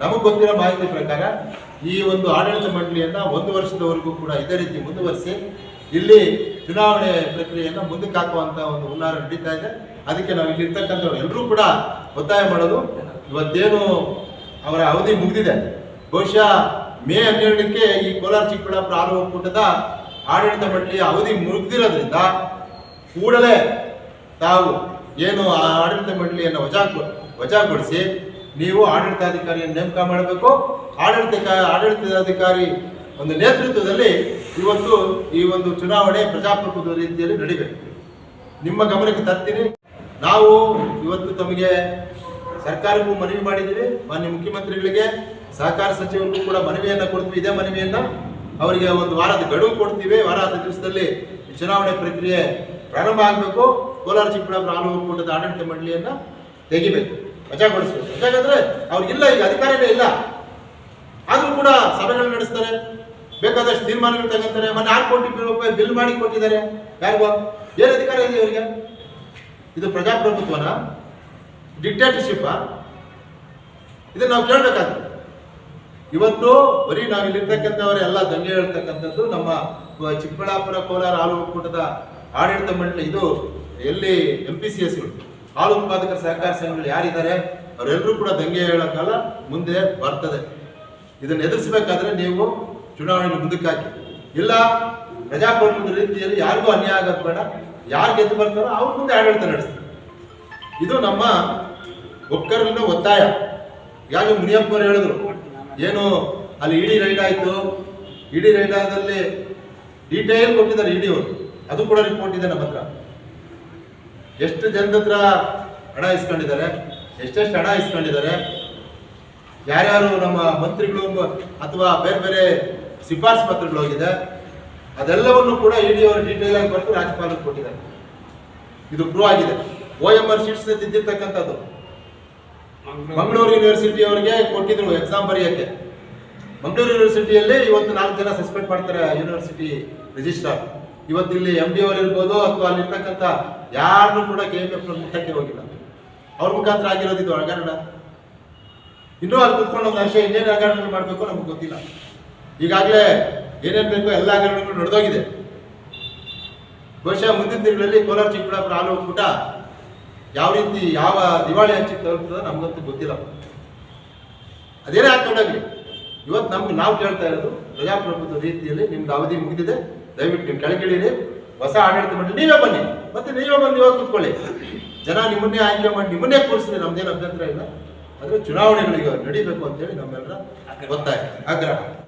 ನಮಗೆ ಗೊತ್ತಿರೋ ಮಾಹಿತಿ ಪ್ರಕಾರ ಈ ಒಂದು ಆಡಳಿತ ಮಂಡಳಿಯನ್ನ ಒಂದು ವರ್ಷದವರೆಗೂ ಕೂಡ ಇದೇ ರೀತಿ ಮುಂದುವರಿಸಿ ಇಲ್ಲಿ ಚುನಾವಣೆ ಪ್ರಕ್ರಿಯೆಯನ್ನ ಮುಂದಕ್ಕೆ ಹಾಕುವಂತ ಒಂದು ಹುನ್ನಾರ ನಡೀತಾ ಇದೆ. ಅದಕ್ಕೆ ನಾವು ಇಲ್ಲಿ ಇರ್ತಕ್ಕಂಥವ್ರು ಎಲ್ಲರೂ ಕೂಡ ಒತ್ತಾಯ ಮಾಡೋದು. ಇವತ್ತೇನು ಅವರ ಅವಧಿ ಮುಗಿದಿದೆ. ಬಹುಶಃ ಮೇ ಹನ್ನೆರಡಕ್ಕೆ ಈ ಕೋಲಾರ ಚಿಕ್ಕಬಳ್ಳಾಪುರ ಆರು ಒಕ್ಕೂಟದ ಆಡಳಿತ ಮಂಡಳಿಯ ಅವಧಿ ಮುಗಿದಿರೋದ್ರಿಂದ ಕೂಡಲೇ ತಾವು ಏನು ಆ ಆಡಳಿತ ಮಂಡಳಿಯನ್ನು ವಜಾ ವಜಾಗೊಳಿಸಿ ನೀವು ಆಡಳಿತಾಧಿಕಾರಿಯನ್ನು ನೇಮಕ ಮಾಡಬೇಕು. ಆಡಳಿತ ಆಡಳಿತಾಧಿಕಾರಿ ಒಂದು ನೇತೃತ್ವದಲ್ಲಿ ಇವತ್ತು ಈ ಒಂದು ಚುನಾವಣೆ ಪ್ರಜಾಪ್ರಭುತ್ವ ರೀತಿಯಲ್ಲಿ ನಡಿಬೇಕು. ನಿಮ್ಮ ಗಮನಕ್ಕೆ ತರ್ತೀನಿ. ನಾವು ಇವತ್ತು ತಮಗೆ ಸರ್ಕಾರಕ್ಕೂ ಮನವಿ ಮಾಡಿದ್ದೀವಿ. ಮಾನ್ಯ ಮುಖ್ಯಮಂತ್ರಿಗಳಿಗೆ, ಸಹಕಾರ ಸಚಿವರಿಗೂ ಕೂಡ ಮನವಿಯನ್ನು ಕೊಡ್ತೀವಿ. ಇದೇ ಮನವಿಯನ್ನು ಅವರಿಗೆ ಒಂದು ವಾರದ ಗಡುವು ಕೊಡ್ತೀವಿ. ವಾರ ಹತ್ತು ದಿವಸದಲ್ಲಿ ಚುನಾವಣೆ ಪ್ರಕ್ರಿಯೆ ಪ್ರಾರಂಭ ಆಗಬೇಕು. ಕೋಲಾರ ಚಿಕ್ಕಬಳ್ಳಾಪುರ ಹಾಲು ಒಕ್ಕೂಟದ ಆಡಳಿತ ಮಂಡಳಿಯನ್ನ ತೆಗಿಬೇಕು. ವಜಾಗೊಳಿಸಬೇಕು ಯಾಕಂದ್ರೆ ಅವ್ರಿಗಿಲ್ಲ ಈಗ ಅಧಿಕಾರವೇ ಇಲ್ಲ. ಆದರೂ ಕೂಡ ಸಭೆಗಳು ನಡೆಸ್ತಾರೆ. ಬೇಕಾದಷ್ಟು ತೀರ್ಮಾನಗಳು ತಗೊಂತಾರೆ. ಮೊನ್ನೆ ಆರು ಕೋಟಿ ರೂಪಾಯಿ ಬಿಲ್ ಮಾಡಿ ಕೊಟ್ಟಿದ್ದಾರೆ. ಯಾರಿಗೋ? ಏನು ಅಧಿಕಾರ ಇದೆ ಇವರಿಗೆ? ಇದು ಪ್ರಜಾಪ್ರಭುತ್ವನ? ಡಿಕ್ಟೇಟರ್ಶಿಪ್ ಇದನ್ನ ನಾವು ಕೇಳಬೇಕಾಗ್ತದೆ ಇವತ್ತು ಬರೀ ನಾವು ಇಲ್ಲಿರ್ತಕ್ಕಂಥವರೆಲ್ಲ ದಂಗೆ ಹೇಳ್ತಕ್ಕಂಥದ್ದು ನಮ್ಮ ಚಿಕ್ಕಬಳ್ಳಾಪುರ ಕೋಲಾರ ಹಾಲು ಒಕ್ಕೂಟದ ಆಡಳಿತ ಮಂಡಳಿ. ಇದು ಎಲ್ಲಿ ಎಂ ಪಿ ಸಿ ಎಸ್ಗಳು ಹಾಲು ಉತ್ಪಾದಕರ ಸಹಕಾರ ಸಂಘಗಳು ಯಾರಿದ್ದಾರೆ, ಅವರೆಲ್ಲರೂ ಕೂಡ ದಂಗೆ ಹೇಳೋಕ್ಕಲ್ಲ ಮುಂದೆ ಬರ್ತದೆ. ಇದನ್ನು ಎದುರಿಸಬೇಕಾದ್ರೆ ನೀವು ಚುನಾವಣೆಗೆ ಮುಂದಕ್ಕೆ ಹಾಕಿ. ಇಲ್ಲ, ಪ್ರಜಾಪ್ರಭುತ್ವದ ರೀತಿಯಲ್ಲಿ ಯಾರಿಗೂ ಅನ್ಯಾಯ ಆಗೋದು ಬೇಡ. ಯಾರು ಗೆದ್ದು ಬರ್ತಾರೋ ಅವ್ರ ಮುಂದೆ ಆಡಳಿತ ನಡೆಸ್ತಾರೆ. ಇದು ನಮ್ಮ ಒಕ್ಕರಿನ ಒತ್ತಾಯ. ಯಾರು ಮುನಿಯಪ್ಪರು ಹೇಳಿದ್ರು, ಏನು ಅಲ್ಲಿ ಇಡಿ ರೈಡ್ ಆಯಿತು. ಇಡಿ ರೈಡ್ ಆದಲ್ಲಿ ಡೀಟೇಲ್ ಕೊಟ್ಟಿದ್ದಾರೆ ಇಡಿ ಅವರು ಅದು ಕೂಡ ರಿಪೋರ್ಟ್ ಇದೆ ನಮ್ಮ ಹತ್ರ. ಎಷ್ಟು ಜನದ ಹತ್ರ ಹಣ ಇಸ್ಕೊಂಡಿದ್ದಾರೆ? ಎಷ್ಟೆಷ್ಟು ಹಣ ಇಸ್ಕೊಂಡಿದ್ದಾರೆ? ಯಾರ್ಯಾರು ನಮ್ಮ ಮಂತ್ರಿಗಳು ಅಥವಾ ಬೇರೆ ಬೇರೆ ಶಿಫಾರಸು ಪತ್ರಗಳು ಹೋಗಿದೆ ಅದೆಲ್ಲವನ್ನು ಕೂಡ ಇಡಿ ಅವರು ಡೀಟೇಲ್ ಆಗಿ ಬರೆದು ರಾಜ್ಯಪಾಲರು ಕೊಟ್ಟಿದ್ದಾರೆ. ಇದು ಪ್ರೂವ್ ಆಗಿದೆ. ಓ ಎಂ ಆರ್ ಶೀಟ್ಸ್ ತಿದ್ದಿರ್ತಕ್ಕಂಥದ್ದು ಮಂಗಳೂರು. ಯೂನಿವರ್ಸಿಟಿ ಅವರಿಗೆ ಕೊಟ್ಟಿದ್ರು ಎಕ್ಸಾಮ್ ಬರೆಯೋಕ್ಕೆ. ಮಂಗಳೂರು ಯೂನಿವರ್ಸಿಟಿಯಲ್ಲಿ ಇವತ್ತು ನಾಲ್ಕು ಜನ ಸಸ್ಪೆಂಡ್ ಮಾಡ್ತಾರೆ ಯೂನಿವರ್ಸಿಟಿ ರಿಜಿಸ್ಟ್ರಾರ್ ಇವತ್ತು ಇಲ್ಲಿ ಎಂ ಡಿ ಅವರು ಇರ್ಬೋದು ಅಥವಾ ಅಲ್ಲಿರ್ತಕ್ಕಂಥ ಯಾರನ್ನೂ ಕೂಡ ಕೆ ಎಂ ಎಫ್ ಮುಟ್ಟಕ್ಕೆ ಹೋಗಿಲ್ಲ. ಅವ್ರ ಮುಖಾಂತರ ಆಗಿರೋದು ಇದು ಹಗರಣ. ಇನ್ನೂ ಅಲ್ಲಿ ಕುತ್ಕೊಂಡು ಒಂದು ವರ್ಷ ಇನ್ನೇನು ಹಗರಣಗಳು ಮಾಡಬೇಕು ನಮ್ಗೆ ಗೊತ್ತಿಲ್ಲ. ಈಗಾಗಲೇ ಏನೇನು ಬೇಕೋ ಎಲ್ಲ ಹಗರಣಗಳು ನಡೆದೋಗಿದೆ. ಬಹುಶಃ ಮುಂದಿನ ದಿನಗಳಲ್ಲಿ ಕೋಲಾರ, ಚಿಕ್ಕಬಳ್ಳಾಪುರ ಹಾಲು ಒಕ್ಕೂಟ ಯಾವ ರೀತಿ, ಯಾವ ದಿವಾಳಿ ಹಂಚಿಗೆ ತಲುಪ್ತದೋ ನಮಗಂತೂ ಗೊತ್ತಿಲ್ಲ. ಅದೇನೇ ಹಾಕೊಂಡಾಗ್ಲಿ ಇವತ್ತು ನಮ್ಗೆ ನಾವು ಕೇಳ್ತಾ ಇರೋದು ಪ್ರಜಾಪ್ರಭುತ್ವ ರೀತಿಯಲ್ಲಿ ನಿಮ್ದು ಅವಧಿ ಮುಗಿದಿದೆ. ದಯವಿಟ್ಟು ನೀವು ಕೆಳಗಿಳಿರಿ. ಹೊಸ ಆಡಳಿತ ಮಂಡಳಿ, ನೀವೇ ಬನ್ನಿ. ಮತ್ತೆ ನೀವೇ ಬಂದು ಇವಾಗ ಕೂತ್ಕೊಳ್ಳಿ. ಜನ ನಿಮ್ಮನ್ನೇ ಆಯ್ಕೆ ಮಾಡಿ ನಿಮ್ಮನ್ನೇ ಕೂರಿಸಿದ್ರೆ ನಮ್ದೇನು ಅಭ್ಯಂತರ ಇಲ್ಲ. ಅಂದ್ರೆ ಚುನಾವಣೆಗಳಿಗೆ ನಡಿಬೇಕು ಅಂತೇಳಿ ನಮ್ಮೆಲ್ಲರ ಗೊತ್ತಾಯ್ತು ಆಗ್ರಹ.